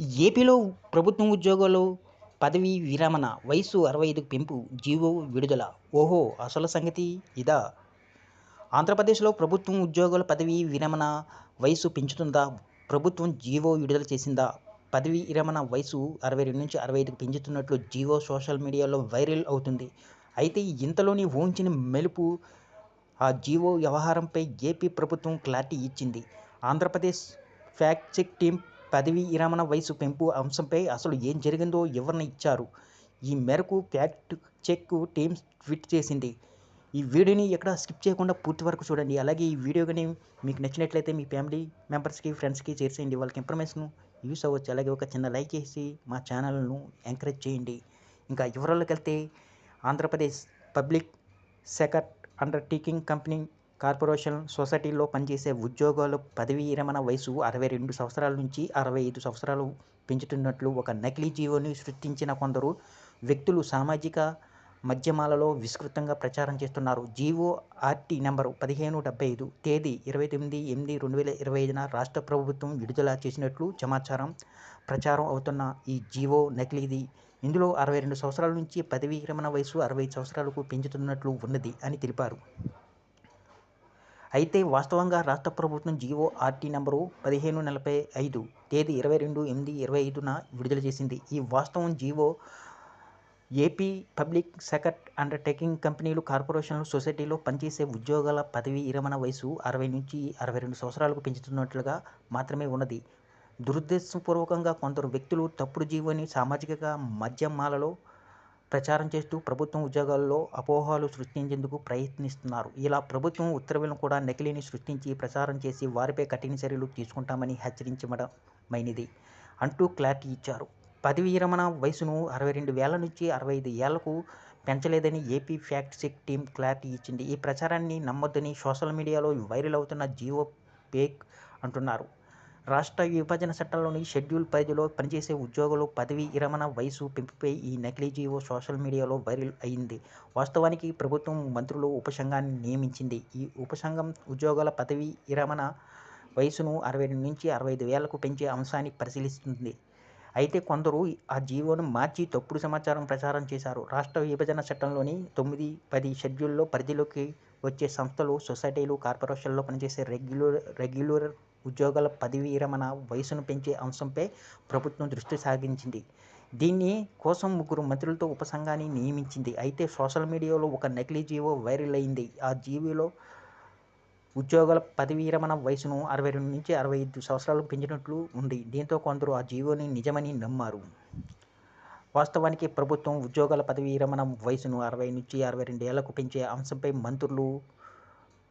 ఏపీలో ప్రభుత్వ ఉద్యోగాలు పదవీ విరమణ వయసు అరవై ఐదుకు పెంపు జీవో విడుదల. ఓహో అసలు సంగతి ఇదా? ఆంధ్రప్రదేశ్లో ప్రభుత్వం ఉద్యోగుల పదవీ విరమణ వయసు పెంచుతుందా? ప్రభుత్వం జీవో విడుదల చేసిందా? పదవీ విరమణ వయసు అరవై రెండు నుంచి అరవై ఐదుకు పెంచుతున్నట్లు జీవో సోషల్ మీడియాలో వైరల్ అవుతుంది. అయితే ఇంతలోని ఊహించిన మెలుపు ఆ జీవో వ్యవహారంపై ఏపీ ప్రభుత్వం క్లారిటీ ఇచ్చింది. ఆంధ్రప్రదేశ్ ఫ్యాక్ట్ చెక్ టీం పదవీ విరమణ వయసు పెంపు అంశంపై అసలు ఏం జరిగిందో వివరణ ఇచ్చారు? ఈ మేరకు ఫ్యాక్ట్ చెక్ టీం ట్వీట్ చేసింది. ఈ వీడియోని ఎక్కడ స్కిప్ చేయకుండా పూర్తి వరకు చూడండి. అలాగే ఈ వీడియో కానీ మీకు నచ్చినట్లయితే మీ ఫ్యామిలీ మెంబర్స్కి ఫ్రెండ్స్కి చేసేయండి వాళ్ళకి ఇన్ఫర్మేషన్ యూస్ అవ్వచ్చు. అలాగే ఒక చిన్న లైక్ చేసి మా ఛానల్ను ఎంకరేజ్ చేయండి. ఇంకా వివరాల్లోకి వెళ్తే Andhra Pradesh public sector undertaking company corporation సొసైటీలో పనిచేసే ఉద్యోగాల పదవీ విరమణ వయసు అరవై రెండు సంవత్సరాల నుంచి అరవై ఐదు సంవత్సరాలు పెంచుతున్నట్లు ఒక నకిలీ జీవోని సృష్టించిన కొందరు వ్యక్తులు సామాజిక మాధ్యమాలలో విస్తృతంగా ప్రచారం చేస్తున్నారు. జీవో ఆర్టీ నెంబరు పదిహేను డెబ్బై ఐదు తేదీ ఇరవై తొమ్మిది ఎనిమిది రెండు వేల ఇరవై ఐదున రాష్ట్ర ప్రభుత్వం విడుదల చేసినట్లు సమాచారం ప్రచారం అవుతున్న ఈ జీవో నకిలీది. ఇందులో అరవై రెండు సంవత్సరాల నుంచి పదవీ విరమణ వయసు అరవై సంవత్సరాలకు పెంచుతున్నట్లు ఉన్నది అని తెలిపారు. అయితే వాస్తవంగా రాష్ట్ర ప్రభుత్వం జీవో ఆర్టీ నెంబరు పదిహేను నలభై ఐదు తేదీ ఇరవై రెండు ఎనిమిది ఇరవై ఐదున విడుదల చేసింది. ఈ వాస్తవం GO AP public sector undertaking కంపెనీలు కార్పొరేషన్లు సొసైటీలో పనిచేసే ఉద్యోగాల పదవీ విరమణ వయసు అరవై నుంచి అరవై రెండు సంవత్సరాలకు పెంచుతున్నట్లుగా మాత్రమే ఉన్నది. దురుద్దేశపూర్వకంగా కొందరు వ్యక్తులు తప్పుడు జీవోని సామాజిక మాధ్యమాలలో ప్రచారం చేస్తూ ప్రభుత్వం ఉద్యోగాల్లో అపోహలు సృష్టించేందుకు ప్రయత్నిస్తున్నారు. ఇలా ప్రభుత్వం ఉత్తర్వులను కూడా నకిలీని సృష్టించి ప్రచారం చేసి వారిపై కఠిన చర్యలు తీసుకుంటామని హెచ్చరించడమైనది అంటూ క్లారిటీ ఇచ్చారు. పదవీ విరమణ వయసును అరవై రెండు వేల నుంచి అరవై ఐదు ఏళ్ళకు పెంచలేదని AP fact check team clarity ఇచ్చింది. ఈ ప్రచారాన్ని నమ్మొద్దని సోషల్ మీడియాలో వైరల్ అవుతున్న జియో పేక్ అంటున్నారు. రాష్ట్ర విభజన చట్టంలోని షెడ్యూల్ పరిధిలో పనిచేసే ఉద్యోగులు పదవీ విరమణ వయసు పెంపుపై ఈ నకిలీ జీవో సోషల్ మీడియాలో వైరల్ అయింది. వాస్తవానికి ప్రభుత్వం మంత్రులు ఉపసంఘాన్ని నియమించింది. ఈ ఉపసంఘం ఉద్యోగుల పదవీ విరమణ వయసును అరవై రెండు నుంచి అరవై ఐదు వేలకు పెంచే అంశాన్ని పరిశీలిస్తుంది. అయితే కొందరు ఆ జీవోను మార్చి తప్పుడు సమాచారం ప్రచారం చేశారు. రాష్ట్ర విభజన చట్టంలోని తొమ్మిది పది షెడ్యూల్లో పరిధిలోకి వచ్చే సంస్థలు సొసైటీలు కార్పొరేషన్లో పనిచేసే రెగ్యులర్ రెగ్యులర్ ఉద్యోగాల పదవీ విరమణ వయసును పెంచే అంశంపై ప్రభుత్వం దృష్టి సాగించింది దీన్ని కోసం ముగ్గురు మంత్రులతో ఉపసంఘాన్ని నియమించింది. అయితే సోషల్ మీడియాలో ఒక నకిలీ జీవో వైరల్ అయింది. ఆ జీవోలో ఉద్యోగుల పదవీ విరమణ వయసును అరవై రెండు నుంచి అరవై ఐదు సంవత్సరాలకు పెంచినట్లు ఉంది. దీంతో కొందరు ఆ జీవోని నిజమని నమ్మారు. వాస్తవానికి ప్రభుత్వం ఉద్యోగాల పదవీ విరమణ వయసును అరవై నుంచి అరవై రెండు ఏళ్ళకు పెంచే అంశంపై మంత్రులు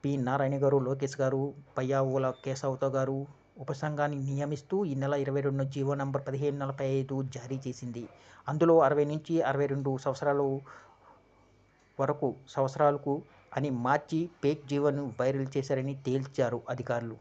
పి నారాయణ గారు లోకేష్ గారు పయ్యావుల కేశవతో గారు ఉపసంఘాన్ని నియమిస్తూ ఈ నెల ఇరవై రెండు జీవో నంబర్ పదిహేను నలభై ఐదు జారీ చేసింది. అందులో అరవై నుంచి అరవై రెండు సంవత్సరాలు వరకు సంవత్సరాలకు అని మార్చి పేక్ జీవోను వైరల్ చేశారని తేల్చారు అధికారులు.